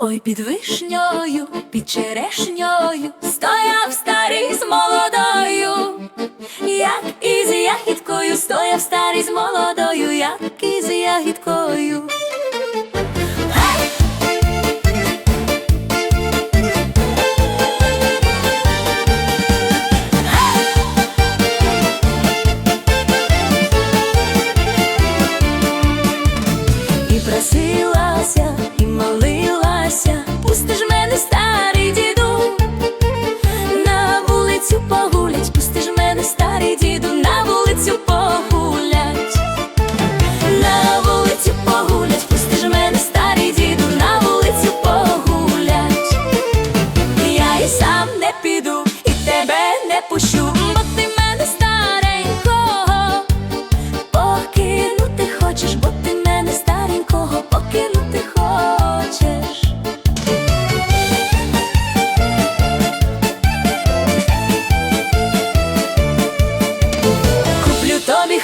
Ой, під вишньою, під черешньою стояв старий з молодою, як із ягідкою стояв старий з молодою.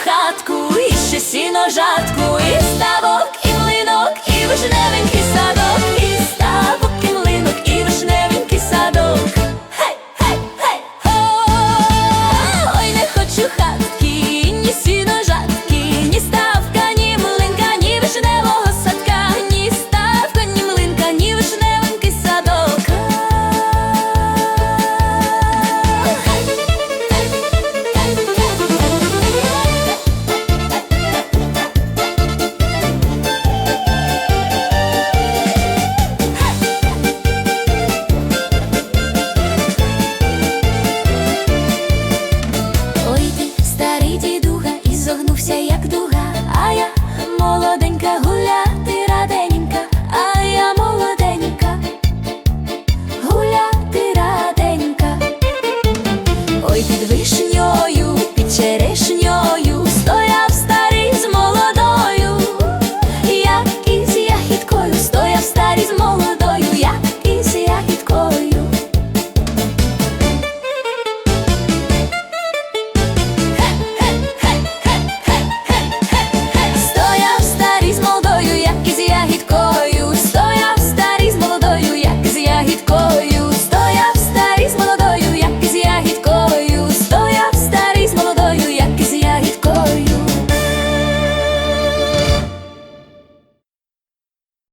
хатку, і ще сіножатку, і ста.